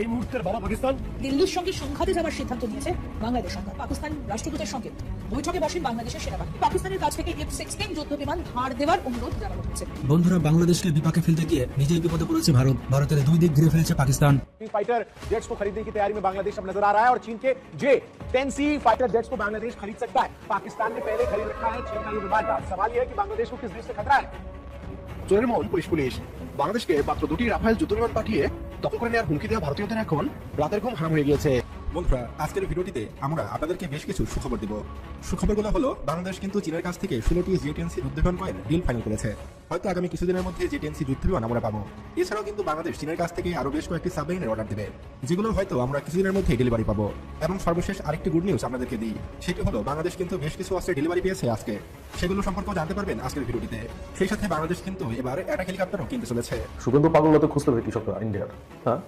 এই মুহূর্তের বাবা পাকিস্তান দিল্লির সঙ্গে সংঘাতে যাওয়ার সিদ্ধান্ত নিয়েছে বাংলাদেশ সরকার পাকিস্তান রাষ্ট্রদূতের সঙ্গে বৈঠকে বসেন বাংলাদেশের সেনাবাহিনী পাকিস্তানের কাছ থেকে এফ সিক্সটিন যুদ্ধ বিমান ধার দেওয়ার অনুরোধ জানানো হয়েছে বন্ধুরা বাংলাদেশকে বিপাকে ফেলতে গিয়ে নিজেই বিপদে পড়েছে ভারত ভারতের দুই দিক ঘিরে ফেলেছে পাকিস্তান फाइटर जेट्स को खरीदने की तैयारी में बांग्लादेश अब नजर आ रहा है और चीन के J ten C fighter jets को बांग्लादेश खरीद सकता है पाकिस्तान ने पहले खरीद रखा है चीन का ये विमान का सवाल यह है कि बांग्लादेश को किस देश से खतरा है চোরের মন পুলিশ পুলিশ বাংলাদেশকে মাত্র দুটি রাফায়েল যুদ্ধবিমান পাঠিয়ে দখল করে নেওয়ার হুমকি দেওয়া ভারতীয়দের এখন রাতের ঘুম হারাম হয়ে গিয়েছে। বন্ধুরা, আজকের ভিডিওটিতে আমরা আপনাদেরকে বেশ কিছু সুখবর দিব। সুখবরগুলো হলো, বাংলাদেশ কিন্তু চীনের কাছ থেকে ষোলোটি জেটিএনসি উদ্যোগন কয়েন ডিল ফাইনাল করেছে। হয়তো আগামী কিছুদিনের মধ্যে জেটিএনসি যুদ্ধবিমান আমরা পাবো। এছাড়াও কিন্তু বাংলাদেশ, চীনের কাছ থেকে আরও বেশ কয়েকটি সাবমেরিনের অর্ডার দেবে, যেগুলো হয়তো আমরা কিছুদিনের মধ্যে ডেলিভারি পাবো। এবং সর্বশেষ আরেকটি গুড নিউজ আপনাদেরকে দিই, সেটি হলো বাংলাদেশ কিন্তু বেশ কিছু অস্ত্রের ডেলিভারি পেয়েছে আজকে। সেগুলো সম্পর্কে জানতে পারবেন আজকের ভিডিওটিতে। সেই সাথে বাংলাদেশ কিন্তু এবার একটা হেলিকপ্টারও কিনতে চলেছে। শুভেন্দু পাগল তো খুঁজতে হবে কৃষকরা, ইন্ডিয়ার হ্যাঁ?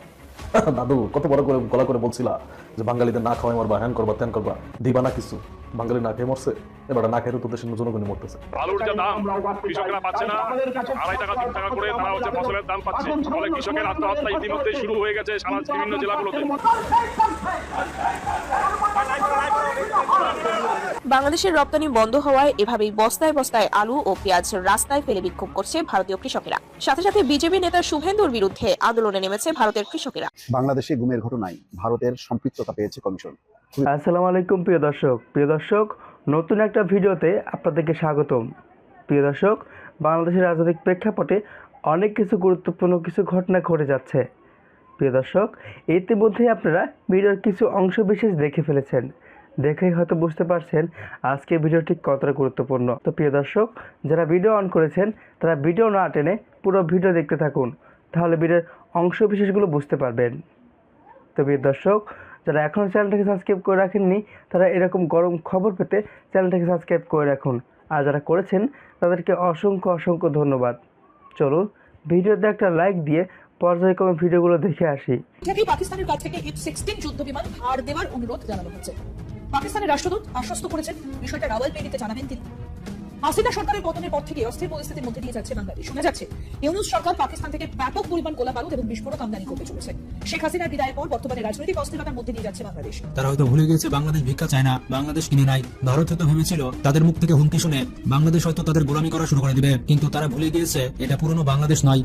দাদু, কত বড় করে গলা করে বলছিলা যে বাঙালিদের না খাওয়াই মারবা, হ্যান করবা, ত্যান করবা। দিবা না কিছু। বাঙালি না খেয়ে মরছে, এবার না খেয়ে তো দেশের জনগণই মরতেছে। আলুর যা দাম, কৃষকেরা পাচ্ছে না। আড়াই টাকা, তিন টাকা করে তারা হচ্ছে ফসলের দাম পাচ্ছে। ফলে কৃষকের আত্মহত্যা ইতিমধ্যে শুরু হয়ে গেছে সারা বিভিন্ন জেলাগুলোতে। বাংলাদেশের রপ্তানি বন্ধ হওয়ায় এভাবেই বস্তায় বস্তায় আলু ও পেঁয়াজ রাস্তায় ফেলে বিক্ষোভ করছে ভারতীয় কৃষকেরা। সাথে সাথে বিজেপি নেতা শুভেন্দুর বিরুদ্ধে আন্দোলনে নেমেছে ভারতের কৃষকেরা। বাংলাদেশে গুমের ঘটনায় ভারতের সম্পৃক্ততা পেয়েছে কমিশন। আসসালামু আলাইকুম প্রিয় দর্শক। প্রিয় দর্শক নতুন একটা ভিডিওতে আপনাদেরকে স্বাগতম। প্রিয় দর্শক বাংলাদেশের রাজনৈতিক প্রেক্ষাপটে অনেক কিছু গুরুত্বপূর্ণ কিছু ঘটনা ঘটে যাচ্ছে। প্রিয় দর্শক ইতিমধ্যেই আপনারা ভিডিওর কিছু অংশ বিশেষ দেখে ফেলেছেন। দেখেই হয়তো বুঝতে পারছেন আজকে ভিডিওটি কতটা গুরুত্বপূর্ণ। তো প্রিয় দর্শক, যারা ভিডিও অন করেছেন, তারা ভিডিও না টেনে পুরো ভিডিও দেখতে থাকুন। তাহলে ভিডিওর অংশ বিশেষগুলো বুঝতে পারবেন। তো প্রিয় দর্শক, যারা এখনও চ্যানেলটাকে সাবস্ক্রাইব করে রাখেননি, তারা এরকম গরম খবর পেতে চ্যানেলটাকে সাবস্ক্রাইব করে রাখুন। আর যারা করেছেন, তাদেরকে অসংখ্য অসংখ্য ধন্যবাদ। চলুন, ভিডিওতে একটা লাইক দিয়ে পর্যায়ক্রমে ভিডিওগুলো দেখে আসি। পাকিস্তানের কাছ থেকে যুদ্ধ বিমান দেওয়ার অনুরোধ জানানো হয়েছে পাকিস্তানের রাষ্ট্রদূত আশ্বস্ত করেছেন, বিষয়টা রাওয়ালপিন্ডিতে জানাবেন তিনি। হাসিনা সরকারের পতনের পর থেকে অস্থির পরিস্থিতির মধ্যে দিয়ে যাচ্ছে বাংলাদেশ। শোনা যাচ্ছে, ইউনুস সরকার পাকিস্তান থেকে ব্যাপক পরিমাণ গোলা বারুদ এবং বিস্ফোরক আমদানি করতে চলেছে। শেখ হাসিনার বিদায়ের পর বর্তমানে রাজনৈতিক অস্থিরতার মধ্যে দিয়ে যাচ্ছে বাংলাদেশ। তারা হয়তো ভুলে গেছে, বাংলাদেশ ভিক্ষা চায় না। বাংলাদেশ কিনে নাই ভারত হয়তো ভেবেছিল, তাদের মুখ থেকে হুমকি শুনে বাংলাদেশ হয়তো তাদের গোলামি করা শুরু করে দিবে। কিন্তু তারা ভুলে গিয়েছে, এটা পুরনো বাংলাদেশ নয়।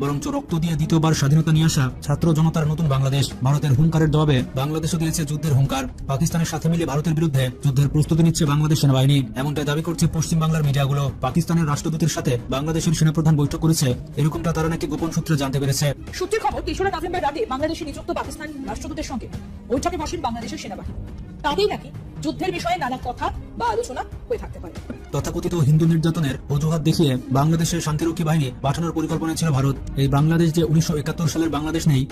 বরঞ্চ রক্ত দিয়ে দ্বিতীয়বার স্বাধীনতা নিয়ে আসা ছাত্র জনতার নতুন বাংলাদেশ, ভারতের হুঙ্কারের জবাবে বাংলাদেশও দিয়েছে যুদ্ধের হুঙ্কার। পাকিস্তানের সাথে মিলে ভারতের বিরুদ্ধে যুদ্ধের প্রস্তুতি নিচ্ছে বাংলাদেশ সেনাবাহিনী। এমনটাই দাবি করছে পশ্চিম বাংলার মিডিয়াগুলো। পাকিস্তানের রাষ্ট্রদূতের সাথে বাংলাদেশের সেনাপ্রধান বৈঠক করেছে। এরকমটা তারা নাকি গোপন সূত্রে জানতে পেরেছে। সূত্রের খবর, তেসরা নভেম্বর রাতে বাংলাদেশে নিযুক্ত পাকিস্তান রাষ্ট্রদূতের সঙ্গে বৈঠকে বসেন বাংলাদেশের সেনাবাহিনী। তাতেই নাকি যুদ্ধের বিষয়ে নানা কথা বা আলোচনা হয়ে থাকতে পারে। তথাকথিত হিন্দু নির্যাতনের অজুহাত দেখিয়ে বাংলাদেশের শান্তিরক্ষী বাহিনী পাঠানোর পরিকল্পনা ছিল ভারত। এই বাংলাদেশ যে উনিশশো একাত্তর সালের বাংলাদেশ নেই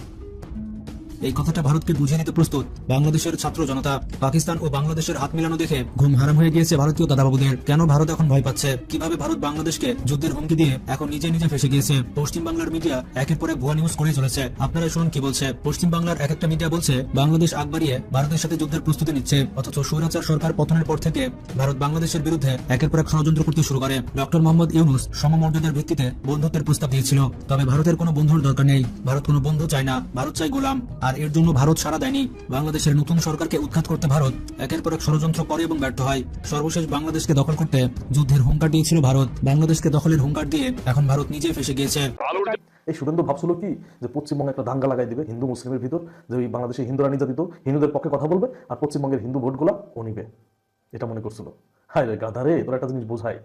এই কথাটা ভারতকে বুঝিয়ে দিতে প্রস্তুত। বাংলাদেশের ছাত্র জনতা পাকিস্তান ও বাংলাদেশের হাত মিলানো দেখে ঘুম হারাম হয়ে গিয়েছে ভারতীয় দাদাবাবুদের। কেন ভারত এখন ভয় পাচ্ছে? কীভাবে ভারত বাংলাদেশকে যুদ্ধের হুমকি দিয়ে এখন নিজে নিজে ফেসে গিয়েছে? পশ্চিম বাংলার মিডিয়া একের পর ভুয়া নিউজ করে চলেছে। আপনারা শুনুন কি বলছে। পশ্চিম বাংলার এক একটা মিডিয়া বলছে, বাংলাদেশ আগ বাড়িয়ে ভারতের সাথে যুদ্ধের প্রস্তুতি নিচ্ছে। অথচ স্বৈরাচার সরকার পতনের পর থেকে ভারত বাংলাদেশের বিরুদ্ধে একের পর এক ষড়যন্ত্র করতে শুরু করে। ডক্টর মোহাম্মদ ইউনুস সমমর্যাদার ভিত্তিতে বন্ধুত্বের প্রস্তাব দিয়েছিল। তবে ভারতের কোনো বন্ধুর দরকার নেই। ভারত কোনো বন্ধু চায় না। ভারত চাই গোলাম। আর এর জন্য ভারত সারা দেয়নি। বাংলাদেশের নতুন সরকারকে উৎখাত করতে ভারত। একের পর এক ষড়যন্ত্র করে এবং ব্যর্থ হয়। সর্বশেষ বাংলাদেশকে দখল করতে যুদ্ধের হুঙ্কার দিয়েছিল ভারত। বাংলাদেশকে দখলের হুঙ্কার দিয়ে এখন ভারত নিজে ফেসে গিয়েছে। এই শুভেন্দু ভাবছিল কি? যে পশ্চিমবঙ্গে একটা দাঙ্গা লাগাই দিবে হিন্দু মুসলিমের ভিতর, যে ওই বাংলাদেশে হিন্দুরা নির্যাতিত, হিন্দুদের পক্ষে কথা বলবে আর পশ্চিমবঙ্গের হিন্দু ভোটগুলা ও নিবে। এটা মনে করছিল। হায় রে গাধারে তোর একটা জিনিস বোঝাই।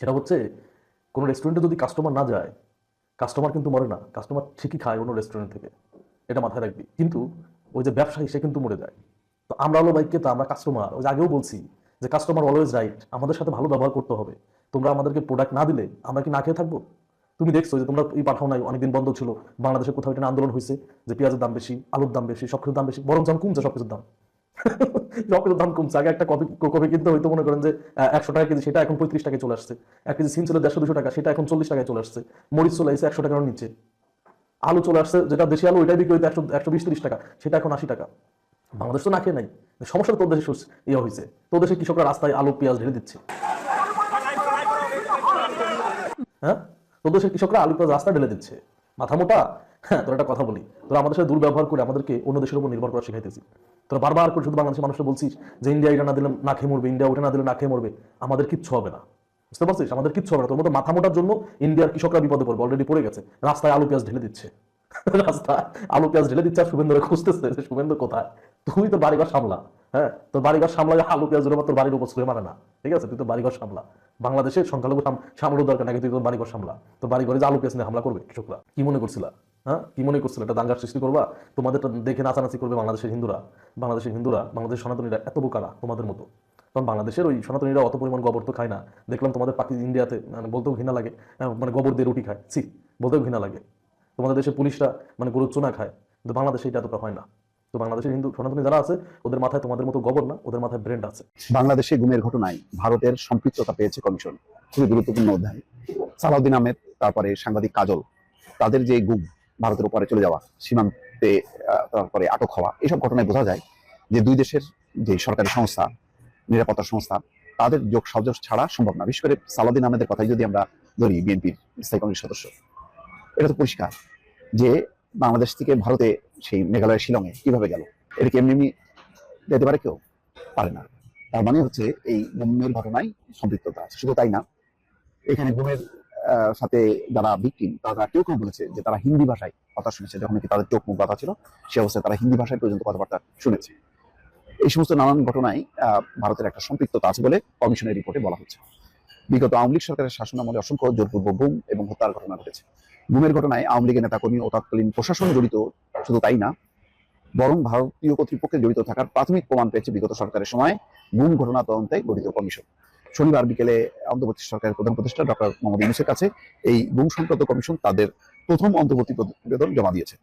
সেটা হচ্ছে, কোনো রেস্টুরেন্টে যদি কাস্টমার না যায় কাস্টমার কিন্তু মরে না। কাস্টমার ঠিকই খায় অন্য রেস্টুরেন্ট থেকে। এটা মাথায় রাখবি। কিন্তু ওই যে ব্যবসায়ী, সে কিন্তু মরে যায়। তো আমরা হলো বাইককে, তো আমরা কাস্টমার ওই যে আগেও বলছি যে কাস্টমার অলওয়েজ রাইট আমাদের সাথে ভালো ব্যবহার করতে হবে। তোমরা আমাদেরকে প্রোডাক্ট না দিলে আমরা কি না খেয়ে থাকব? তুমি দেখছ যে তোমরা এই পাঠাও নাই, অনেকদিন বন্ধ ছিল। বাংলাদেশে কোথাও এটা আন্দোলন হয়েছে যে পেঁয়াজের দাম বেশি, আলুর দাম বেশি সব দাম বেশি বরং দাম কমছে সব কিছুর দাম। সব কিছুর দাম কমছে। আগে একটা কপি কপি কিনতে হয়তো মনে করেন যে একশো টাকা কেজি, সেটা এখন পঁয়ত্রিশ টাকায় চলে আসছে। এক কেজি সিম ছিল দেড়শো দুশো টাকা, সেটা এখন চল্লিশ টাকায় চলে আসছে। মরিচ চলে আসছে একশো টাকার নিচে। আলু চলে আসছে, যেটা দেশি আলু, ওইটাই বিক্রি একশো একশো বিশ, তিরিশ টাকা, সেটা এখন আশি টাকা। বাংলাদেশ তো না খেয়ে নাই। সমস্যা তোর দেশে ইয়ে হয়েছে তোর দেশে কৃষকরা রাস্তায় আলু, পেঁয়াজ ঢেলে দিচ্ছে। হ্যাঁ? তোর দেশের কৃষকরা আলু, পেঁয়াজ রাস্তায় ঢেলে দিচ্ছে। মাথা মোটা? হ্যাঁ তোর একটা কথা বলি। তোরা আমাদের সাথে দুর্ব্যবহার করে আমাদেরকে অন্য দেশের উপর নির্ভর করা শিখাইতেছি। তোরা বারবার করে শুধু বাংলাদেশের মানুষকে বলছিস যে, ইন্ডিয়া এটা না দিলে না খেয়ে মরবে, ইন্ডিয়া ওটা না দিলে না খেয়ে মরবে। আমাদের কিচ্ছু হবে না। বুঝতে পারছিস? আমাদের কিচ্ছু হবে না। তোর মতো মাথা মোটার জন্য ইন্ডিয়ার কৃষকরা বিপদে পড়বে অলরেডি পড়ে গেছে। রাস্তায় আলু, পেঁয়াজ ঢেলে দিচ্ছে। রাস্তায় আলু, পেঁয়াজ ঢেলে দিচ্ছে আর শুভেন্দুরে খুঁজতেছে যে, শুভেন্দু, কোথায়? তুই তো বাড়িঘর সামলা হ্যাঁ? তোর বাড়িঘর সামলা আলু পেঁয়াজের উপর তোর বাড়ির উপর ছুঁয়ে মারে না। ঠিক আছে? তুই তো বাড়িঘর সামলা। বাংলাদেশের সংখ্যালঘু সাম- সামলানোর দরকার নাকি তুই তোর বাড়িঘর সামলা। তোর বাড়িঘরে যে আলু, পেঁয়াজ নিয়ে হামলা করবে কৃষকরা, কি মনে করছিলা? হ্যাঁ? কি মনে করছিল? এটা দাঙ্গার সৃষ্টি করবা? তোমাদের দেখে নাচানাচি করবে বাংলাদেশের হিন্দুরা। বাংলাদেশের হিন্দুরা, বাংলাদেশের সনাতনীরা এত বোকারা তোমাদের মতো। কারণ বাংলাদেশের ওই সনাতনীরা অত পরিমাণ গোবর তো খায় না। দেখলাম তোমাদের পাকি ইন্ডিয়াতে মানে বলতেও ঘৃণা লাগে মানে গোবর দিয়ে রুটি খায়। সি বলতেও ঘৃণা লাগে। তোমাদের দেশে পুলিশরা মানে গরুর চুনা খায়। কিন্তু বাংলাদেশে এটা এতটা হয় না। তো বাংলাদেশের হিন্দু সনাতনী যারা আছে, ওদের মাথায় তোমাদের মতো গোবর না, ওদের মাথায় ব্রেন্ড আছে। বাংলাদেশে গুমের ঘটনায় ভারতের সম্পৃক্ততা পেয়েছে কমিশন। খুবই গুরুত্বপূর্ণ অধ্যায়। সালাউদ্দিন আহমেদ, তারপরে সাংবাদিক কাজল, তাদের যে গুম, ভারতের উপরে চলে যাওয়া, সীমান্তে তারপরে আটক হওয়া, এসব ঘটনায় বোঝা যায় যে দুই দেশের যে সরকারি সংস্থা নিরাপত্তা সংস্থা, তাদের যোগ সাজস ছাড়া সম্ভব না। বিশেষ করে সালাউদ্দিন আহমেদের কথাই যদি আমরা ধরি বিএনপির স্থায়ী কমিটির সদস্য। এটা তো পরিষ্কার যে বাংলাদেশ থেকে ভারতে সেই মেঘালয়ের শিলংয়ে কীভাবে গেল, এটা কি এমনি এমনি যেতে পারে কেউ? পারে না। তার মানে হচ্ছে এই গুমের ঘটনায় সম্পৃক্ততা আছে। শুধু তাই না, এখানে গুমের সাথে যারা ভিকটিম তারা কেউ কেউ বলেছে যে তারা হিন্দি ভাষায় কথা শুনেছে। যখন নাকি তাদের চোখ মুখ কথা ছিল, সে অবস্থায় তারা হিন্দি ভাষায় পর্যন্ত কথাবার্তা শুনেছে। এই সমস্ত নানান ঘটনায় ভারতের একটা সম্পৃক্ততা আছে বলে কমিশনের রিপোর্টে বলা হচ্ছে। বিগত আওয়ামী লীগ সরকারের শাসনামলে অসংখ্য জোরপূর্বক গুম এবং হত্যার ঘটনা ঘটেছে। গুমের ঘটনায় আওয়ামী লীগের নেতাকর্মী ও তৎকালীন প্রশাসন জড়িত, শুধু তাই না, বরং ভারতীয় কর্তৃপক্ষের জড়িত থাকার প্রাথমিক প্রমাণ পেয়েছে বিগত সরকারের সময় গুম ঘটনা তদন্তে গঠিত কমিশন। শনিবার বিকেলে অন্তর্বর্তী সরকারের প্রধান উপদেষ্টা ডক্টর মোহাম্মদ ইউনুসের কাছে এই গুম সংক্রান্ত কমিশন তাদের প্রথম অন্তর্বর্তী প্রতিবেদন জমা দিয়েছে।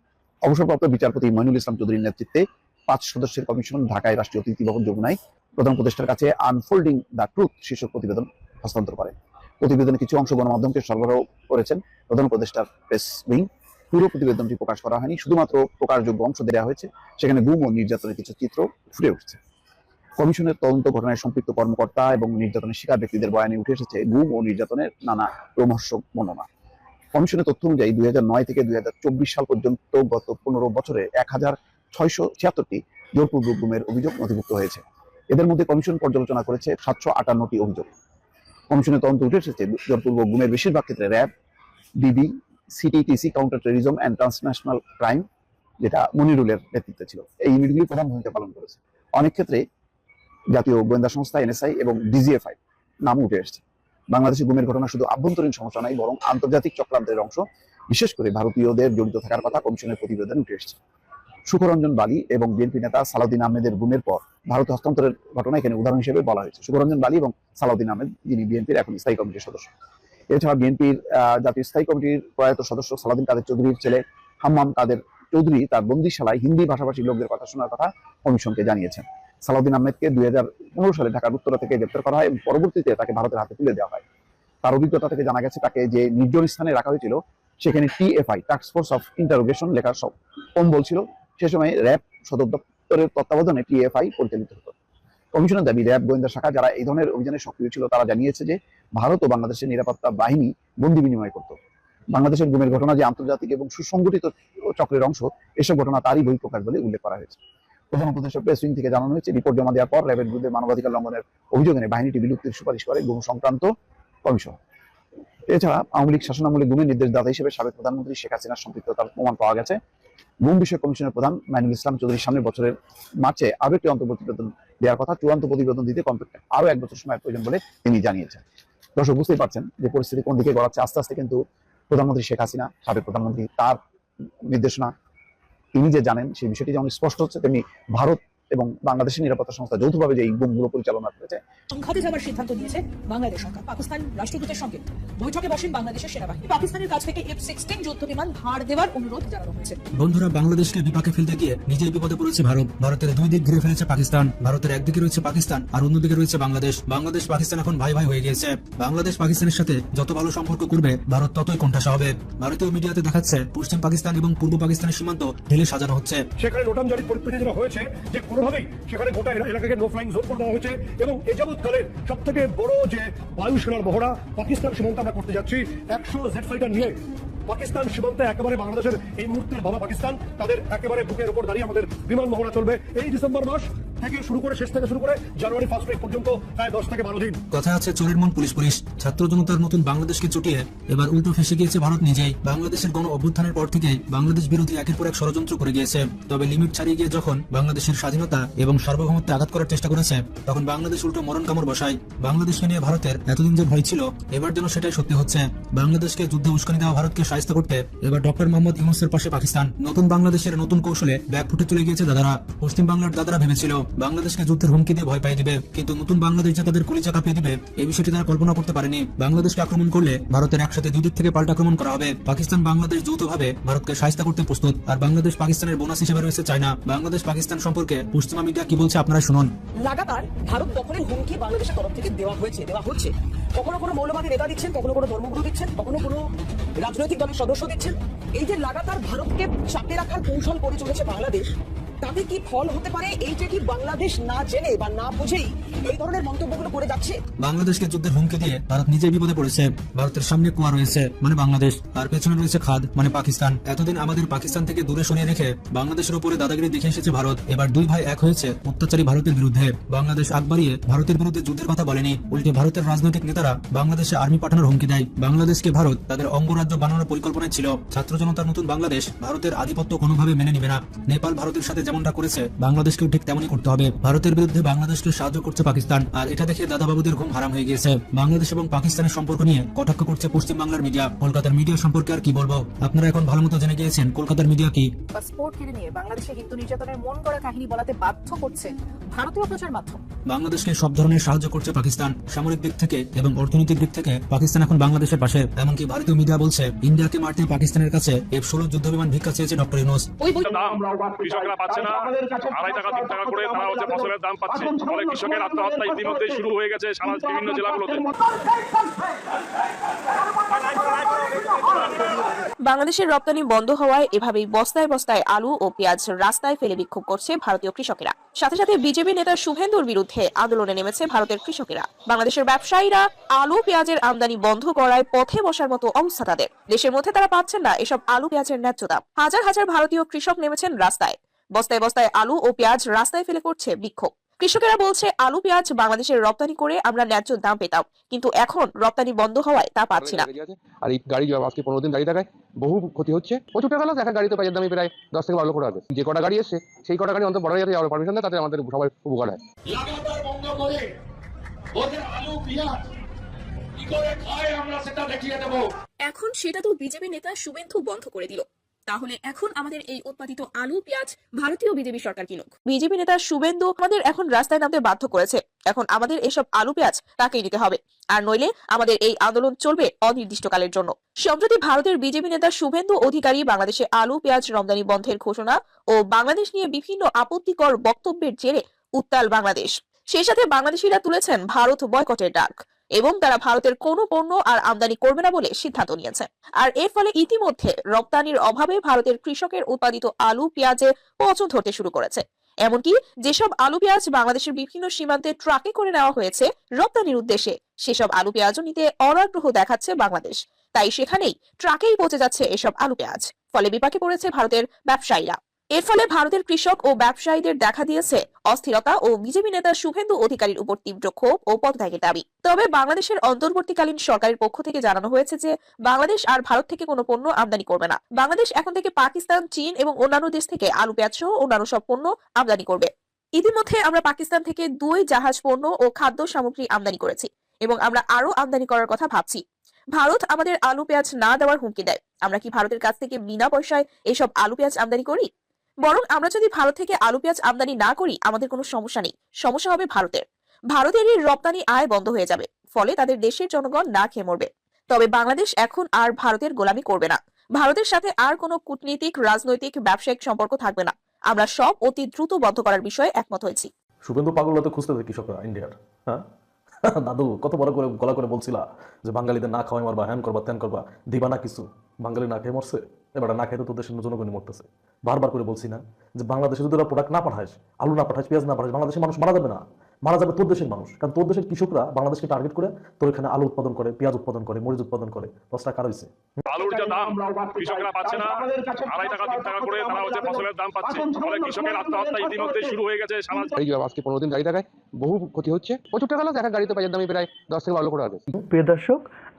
অবসরপ্রাপ্ত বিচারপতি মইনুল ইসলাম চৌধুরীর নেতৃত্বে পাঁচ সদস্যের কমিশন ঢাকায় রাষ্ট্রীয় অতিথি ভবন যমুনায় প্রধান উপদেষ্টার কাছে আনফোল্ডিং দ্য ট্রুথ শীর্ষক প্রতিবেদন হস্তান্তর করে। প্রতিবেদনের কিছু অংশ গণমাধ্যমকে সরবরাহ করেছেন প্রধান উপদেষ্টার প্রেস উইং। পুরো প্রতিবেদনটি প্রকাশ করা হয়নি, শুধুমাত্র প্রকাশযোগ্য অংশ দেওয়া হয়েছে, সেখানে গুম ও নির্যাতনের কিছু চিত্র ফুটে উঠছে। কমিশনের তদন্ত ঘটনায় সম্পৃক্ত কর্মকর্তা এবং নির্যাতনের শিকার ব্যক্তিদের বয়ানে উঠে এসেছে গুম ও নির্যাতনের নানা রোমহর্ষক বর্ণনা। কমিশনের তথ্য অনুযায়ী দুই হাজার নয় থেকে দুই হাজার চব্বিশ সাল পর্যন্ত গত পনেরো বছরে এক হাজার ছয়শো ছিয়াত্তরটি অভিযোগ নথিভুক্ত হয়েছে। এদের মধ্যে কমিশন পর্যালোচনা করেছে সাতশো আটান্নটি অভিযোগ। কমিশনের তদন্ত উঠে এসেছে বেশিরভাগ ক্ষেত্রে RAB DB CTTC, counter terrorism and transnational crime, যেটা মনিরুলের নেতৃত্বে ছিল। এই ইউনিটগুলি প্রধান ভূমিকা পালন করেছে। অনেক ক্ষেত্রে জাতীয় গোয়েন্দা সংস্থা, এনএসআই এবং ডিজিএফআই নাম উঠে এসেছে। বাংলাদেশে গুমের ঘটনা শুধু আভ্যন্তরীণ সমস্যা নাই, বরং আন্তর্জাতিক চক্রান্তের অংশ। বিশেষ করে ভারতীয়দের জড়িত থাকার কথা কমিশনের প্রতিবেদন উঠে এসেছে। সুখরঞ্জন বালি এবং বিএনপি নেতা সালাউদ্দিন আহমেদের গুমের পর ভারতে হস্তান্তরের ঘটনা এখানে উদাহরণ হিসেবে বলা হয়েছে। সুখরঞ্জন বালি এবং সালাউদ্দিন আহমেদ, যিনি বিএনপির এখন স্থায়ী কমিটির সদস্য। এছাড়া বিএনপির জাতীয় স্থায়ী কমিটির প্রয়াত সদস্য সালাউদ্দিন কাদের চৌধুরীর ছেলে হাম্মাম কাদের চৌধুরী তার বন্দিশালায় হিন্দি ভাষাভাষী লোকদের কথা শোনার কথা কমিশনকে জানিয়েছেন। সালাউদ্দিন আহমেদকে দুই হাজার পনেরো সালে ঢাকার উত্তরা থেকে গ্রেপ্তার করা হয় এবং পরবর্তীতে তাকে ভারতের হাতে তুলে দেওয়া হয়। তার অভিজ্ঞতা থেকে জানা গেছে তাকে যে নির্জন স্থানে রাখা হয়েছিল, সেখানে TFI task force of interrogation লেখার সব কম্বল ছিল। সে সময় র্যাব সদর দপ্তরের তত্ত্বাবধানে টিএফআই পরিচালিত হতো। কমিশনের দাবি, র্যাব গোয়েন্দা শাখা যারা এই ধরনের অভিযানে সক্রিয় ছিল, তারা জানিয়েছে যে ভারত ও বাংলাদেশের নিরাপত্তা বাহিনী বন্দি বিনিময় করত। বাংলাদেশের গুমের ঘটনা যে আন্তর্জাতিক এবং সুসংগঠিত চক্রের অংশ, এসব ঘটনা তারই বহিঃপ্রকাশ বলে উল্লেখ করা হয়েছে। প্রধান উপদেষ্টা প্রেস উইং থেকে জানানো হয়েছে, রিপোর্ট জমা দেওয়ার পর র্যাবের বিরুদ্ধে মানবাধিকার লঙ্ঘনের অভিযোগ এনে বাহিনীটি বিলুপ্তির সুপারিশ করে গুম সংক্রান্ত কমিশন। এছাড়া আওয়ামী লীগ শাসনামলে গুমের নির্দেশদাতা হিসেবে সাবেক প্রধানমন্ত্রী শেখ হাসিনার সম্পৃক্ততার প্রমাণ পাওয়া গেছে। গুম বিষয়ক কমিশনের প্রধান মাইনুল ইসলাম চৌধুরীর সামনে বছরের মার্চে আরও একটি অন্তর্বর্তী প্রতিবেদন দেওয়ার কথা, চূড়ান্ত প্রতিবেদন দিতে কমপক্ষে আরও এক বছর সময় প্রয়োজন বলে তিনি জানিয়েছেন। দর্শক, বুঝতেই পারছেন যে পরিস্থিতি কোন দিকে গড়াচ্ছে। আস্তে আস্তে কিন্তু প্রধানমন্ত্রী শেখ হাসিনা, সাবেক প্রধানমন্ত্রী তার নির্দেশনা, তিনি যে জানেন সেই বিষয়টি যেমন স্পষ্ট হচ্ছে, তেমনি ভারত এবং বাংলাদেশের নিরাপত্তা সংস্থা যৌথভাবে যে এই গুমগুলো পরিচালনা করেছে। সংঘাতে যাওয়ার সিদ্ধান্ত নিয়েছে বাংলাদেশ সরকার। পাকিস্তান রাষ্ট্রদূতের সঙ্গে বৈঠকে বসেন বাংলাদেশের সেনাবাহিনী। পাকিস্তানের কাছ থেকে এফ সিক্সটিন যুদ্ধ বিমান ধার দেওয়ার অনুরোধ জানানো হয়েছে। বন্ধুরা বাংলাদেশকে বিপাকে ফেলতে গিয়ে নিজেই বিপদে পড়েছে ভারত। ভারতের দুই দিক ঘিরে ফেলেছে পাকিস্তান। ভারতের একদিকে রয়েছে পাকিস্তান আর অন্যদিকে রয়েছে বাংলাদেশ। বাংলাদেশ পাকিস্তান এখন ভাই ভাই হয়ে গিয়েছে। বাংলাদেশ পাকিস্তানের সাথে যত ভালো সম্পর্ক করবে ভারত ততই কোণঠাসা হবে। ভারতীয় মিডিয়াতে দেখাচ্ছে পশ্চিম পাকিস্তান এবং পূর্ব পাকিস্তানের সীমান্ত ঢেলে সাজানো হচ্ছে। সেখানে নোটামজারির পরিপ্রেক্ষিতে হয়েছে যে কোনোভাবেই সেখানে গোটা এলা- এলাকাকে নো ফ্লাইং জোন করে দেওয়া হয়েছে এবং এ যাবৎকালের সব থেকে বড় যে বায়ুসেনার বহরা পাকিস্তান সীমান্ত আমরা করতে যাচ্ছি একশো জেট ফাইটার নিয়ে। পাকিস্তান সীমান্তে একেবারে বাংলাদেশের এই মুহূর্তের বাবা পাকিস্তান, তাদের একেবারে বুকের উপর দাঁড়িয়ে আমাদের বিমান মহড়া চলবে এই ডিসেম্বর মাস থেকে শুরু করে, শেষ থেকে শুরু করে জানুয়ারি ফার্স্ট উইক পর্যন্ত প্রায় দশ থেকে বারো দিন। কথা আছে পুলিশ পুলিশ, ছাত্র জনতার নতুন বাংলাদেশকে চটিয়ে এবার উল্টো ফেসে গিয়েছে ভারত নিজেই। বাংলাদেশের গণ অভ্যুত্থানের পর থেকেই বাংলাদেশ বিরোধী একের পর এক ষড়যন্ত্র করে গিয়েছে। তবে লিমিট ছাড়িয়ে গিয়ে যখন বাংলাদেশের স্বাধীনতা এবং সার্বভৌমত্বে আঘাত করার চেষ্টা করেছে, তখন বাংলাদেশ উল্টো মরণ কামড় বসায়। বাংলাদেশকে নিয়ে ভারতের এতদিন যে ভয় ছিল, এবার যেন সেটাই সত্যি হচ্ছে। বাংলাদেশকে যুদ্ধে উস্কানি দেওয়া ভারতকে সাহায্য করতে এবার ডক্টর মোহাম্মদ ইউনুসের পাশে পাকিস্তান। নতুন বাংলাদেশের নতুন কৌশলে ব্যাগ ফুটে চলে গিয়েছে দাদারা। পশ্চিম বাংলার দাদারা ভেবেছিল, বাংলাদেশকে যুদ্ধের হুমকি দিয়ে ভয় পাই দিবে। কিন্তু নতুন বাংলাদেশ যে তাদের কলিজা কাঁপিয়ে দিবে, এই বিষয়টি তারা কল্পনা করতে পারেনি। বাংলাদেশকে আক্রমণ করলে ভারতের একসাথে দুই দিক থেকে পাল্টা আক্রমণ করা হবে। পাকিস্তান বাংলাদেশ যৌথভাবে ভারতকে সাহায্য করতে প্রস্তুত। আর বাংলাদেশ পাকিস্তানের বোনাস হিসেবে রয়েছে চায়না। বাংলাদেশ পাকিস্তান সম্পর্কে পশ্চিমা মিডিয়া কি বলছে আপনারা শুনুন। লাগাতার ভারত দখলের হুমকি বাংলাদেশের তরফ থেকে দেওয়া হয়েছে, দেওয়া হচ্ছে। কখনো কোনো মৌলবাদী নেতা দিচ্ছেন, কখনো কোনো ধর্মগুরু দিচ্ছেন, কখনো কোনো রাজনৈতিক দলের সদস্য দিচ্ছেন। এই যে লাগাতার ভারতকে চাপে রাখার কৌশল করে চলেছে বাংলাদেশ তাতে কি ফল হতে পারে এই যে কি বাংলাদেশ না জেনে বা না বুঝেই এই ধরনের মন্তব্যগুলো করে যাচ্ছে? বাংলাদেশকে যুদ্ধের হুমকি দিয়ে ভারত নিজেই বিপদে পড়েছে। ভারতের সামনে কুয়া রয়েছে মানে বাংলাদেশ। আর পেছনে রয়েছে খাদ মানে পাকিস্তান। এতদিন আমাদের পাকিস্তান থেকে দূরে সরিয়ে রেখে বাংলাদেশের উপরে দাদাগিরি দেখে এসেছে ভারত। এবার দুই ভাই এক হয়েছে অত্যাচারী ভারতের বিরুদ্ধে। বাংলাদেশ আগ ভারতের বিরুদ্ধে যুদ্ধের কথা বলেনি। উল্টে ভারতের রাজনৈতিক নেতারা বাংলাদেশে আর্মি পাঠানোর হুমকি দেয়। বাংলাদেশকে ভারত তাদের অঙ্গরাজ্য বানানোর পরিকল্পনায় ছিল। ছাত্র জনতার নতুন বাংলাদেশ ভারতের আধিপত্য কোনোভাবে মেনে নিবে না। নেপাল ভারতের সাথে যেমনটা করেছে বাংলাদেশকেও ঠিক তেমনই করতে হবে। ভারতের বিরুদ্ধে বাংলাদেশকে সাহায্য করছে পাকিস্তান। আর এটা দেখে দাদাবাবুদের ঘুম হারাম হয়ে গিয়েছে। বাংলাদেশ এবং পাকিস্তানের সম্পর্ক নিয়ে কটাক্ষ করছে পশ্চিম বাংলার মিডিয়া। কলকাতার মিডিয়া সম্পর্কে আর কি বলব? আপনারা এখন ভালো মতো জেনে গিয়েছেন কলকাতার মিডিয়া কি? পাসপোর্ট কেড়ে নিয়ে বাংলাদেশে হিন্দু নির্যাতনের মন করা কাহিনী বলাতে বাধ্য করছে ভারতীয় প্রচার মাধ্যম। বাংলাদেশকে সব ধরনের সাহায্য করছে পাকিস্তান সামরিক দিক থেকে এবং অর্থনৈতিক দিক থেকে পাকিস্তান এখন বাংলাদেশের পাশে। এমনকি ভারতীয় মিডিয়া বলছে ইন্ডিয়াকে মারতে পাকিস্তানের কাছে এফ ষোলো যুদ্ধ বিমান ভিক্ষা চেয়েছে ডক্টর ইউনুস। পাচ্ছে না। আড়াই টাকা তিন টাকা করে তারা হচ্ছে ফসলের দাম পাচ্ছে। ফলে কৃষকের আত্মহত্যা ইতিমধ্যেই শুরু হয়ে গেছে সারা বিভিন্ন জেলাগুলোতে। বাংলাদেশের রপ্তানি বন্ধ হওয়ায় এভাবেই বস্তায় বস্তায় আলু ও পেঁয়াজ রাস্তায় ফেলে বিক্ষোভ করছে ভারতীয় কৃষকেরা। সাথে সাথে বিজেপি নেতা শুভেন্দুর বিরুদ্ধে আন্দোলনে নেমেছে ভারতের কৃষকেরা। বাংলাদেশের ব্যবসায়ীরা আলু পেঁয়াজের আমদানি বন্ধ করায় পথে বসার মতো অবস্থা তাদের। দেশের মধ্যে তারা পাচ্ছেন না এসব আলু পেঁয়াজের ন্যায্য দাম। হাজার হাজার ভারতীয় কৃষক নেমেছেন রাস্তায়। বস্তায় বস্তায় আলু ও পেঁয়াজ রাস্তায় ফেলে করছে বিক্ষোভ। কৃষকেরা বলছে আলু পেঁয়াজ বাংলাদেশের রপ্তানি করে আমরা ন্যায্য দাম পেতাম কিন্তু এখন রপ্তানি বন্ধ হওয়ায় তা পাচ্ছি না। আর এই গাড়ি আজকে পনেরো দিন দাঁড়িয়ে থাকায় বহু ক্ষতি হচ্ছে। প্রচুর টাকা লস একটা গাড়িতে পেঁয়াজের দামে প্রায় দশ থেকে বারো লক্ষ টাকা যে কটা গাড়ি এসছে সেই কটা গাড়ি অন্তত বড় যাতে যাওয়ার পারমিশন দেয় তাতে আমাদের সবাই উপকার হয়। লাগাতার বন্ধ করে ওদের আলু পেঁয়াজ কি করে খায় আমরা সেটা দেখিয়ে দেবো। এখন সেটা তো বিজেপি নেতা শুভেন্দু বন্ধ করে দিল। তাহলে এখন আমাদের এই উৎপাদিত আলু, পেঁয়াজ ভারতীয় বিজেপি সরকার কিনুক বিজেপি নেতা শুভেন্দু আমাদের এখন রাস্তায় নামতে বাধ্য করেছে। এখন আমাদের এসব আলু, পেঁয়াজ তাকেই নিতে হবে। আর নইলে আমাদের এই আন্দোলন চলবে অনির্দিষ্টকালের জন্য। সম্প্রতি ভারতের বিজেপি নেতা শুভেন্দু অধিকারী বাংলাদেশে আলু, পেঁয়াজ রমদানি বন্ধের ঘোষণা ও বাংলাদেশ নিয়ে বিভিন্ন আপত্তিকর বক্তব্যের জেরে উত্তাল বাংলাদেশ। সেই সাথে বাংলাদেশিরা তুলেছেন ভারত বয়কটের ডাক। এবং তারা ভারতের কোনো পণ্য আর আমদানি করবে না বলে সিদ্ধান্ত নিয়েছে। আর এর ফলে ইতিমধ্যে রপ্তানির অভাবে ভারতের কৃষকের উৎপাদিত আলু, পেঁয়াজে পচন ধরতে শুরু করেছে। এমনকি যেসব আলু, পেঁয়াজ বাংলাদেশের বিভিন্ন সীমান্তে ট্রাকে করে নেওয়া হয়েছে, রপ্তানির উদ্দেশ্যে সেসব আলু, পেঁয়াজও নিতে অনাগ্রহ দেখাচ্ছে বাংলাদেশ। তাই সেখানেই ট্রাকেই পচে যাচ্ছে এসব আলু, পেঁয়াজ। ফলে বিপাকে পড়েছে ভারতের ব্যবসায়ীরা। এর ফলে ভারতের কৃষক ও ব্যবসায়ীদের দেখা দিয়েছে অস্থিরতা ও বিজেপি নেতা শুভেন্দু অধিকারীর উপর তীব্র ক্ষোভ ও পদত্যাগের দাবি। তবে বাংলাদেশের অন্তর্বর্তীকালীন সরকারের পক্ষ থেকে জানানো হয়েছে যে, বাংলাদেশ আর ভারত থেকে কোনো পণ্য আমদানি করবে না। বাংলাদেশ এখন থেকে পাকিস্তান, চীন এবং অন্যান্য দেশ থেকে আলু, পেঁয়াজ সহ অন্যান্য সব পণ্য আমদানি করবে। ইতিমধ্যে আমরা পাকিস্তান থেকে দুই জাহাজ পণ্য ও খাদ্য সামগ্রী আমদানি করেছি এবং আমরা আরও আমদানি করার কথা ভাবছি। ভারত আমাদের আলু, পেঁয়াজ না দেওয়ার হুমকি দেয়। আমরা কি ভারতের কাছ থেকে বিনা পয়সায় এসব আলু, পেঁয়াজ আমদানি করি? বরং আমরা যদি ভারত থেকে আলু, পেঁয়াজ আমদানি না করি, আমাদের কোনো সমস্যা নেই। সমস্যা হবে ভারতের। ভারতের এই রপ্তানি আয় বন্ধ হয়ে যাবে। ফলে তাদের দেশের জনগণ না খেয়ে মরবে। তবে বাংলাদেশ এখন আর ভারতের গোলামি করবে না। ভারতের সাথে আর কোনো কূটনীতিক, রাজনৈতিক, ব্যবসায়িক সম্পর্ক থাকবে না। আমরা সব অতি দ্রুত বন্ধ করার বিষয়ে একমত হয়েছি। শুভেন্দু পাগলতে খুঁজতেছে কৃষকরা ইন্ডিয়ার হ্যাঁ? দাদু, কত বড় করে গলা করে বলছিলা যে বাঙালিদের না খাওয়াই মারবা, হ্যান করবা, ত্যান করবা, দিবা না কিছু। বাঙালি না খেয়ে মরছে। এবার না খেয়ে তো তোদের দেশের জনগণই মরতেছে। বারবার করে বলছি না যে বাংলাদেশে যদি প্রোডাক্ট না পাঠাস আলু না পাঠাস পেঁয়াজ না পাঠাস বাংলাদেশের মানুষ মারা যাবে না। মারা যাবে তোর দেশের মানুষ। কারণ তোর দেশের কৃষকরা বাংলাদেশকে টার্গেট করে তোর এখানে আলু উৎপাদন করে পেঁয়াজ উৎপাদন করে মরিচ উৎপাদন করে। দশটা কার হয়েছে আলুর যে দাম কৃষকরা পাচ্ছে না। আড়াই টাকা তিন টাকা করে তারা হচ্ছে ফসলের দাম পাচ্ছে। ফলে কৃষকের আত্মহত্যা ইতিমধ্যে শুরু হয়ে গেছে এই আজকে পনেরো দিন গাড়ি দেখায় বহু ক্ষতি হচ্ছে। প্রচুর টাকা এক গাড়িতে প্রায় দশ থেকে বারো লক্ষ টাকা আছে। প্রিয় দর্শক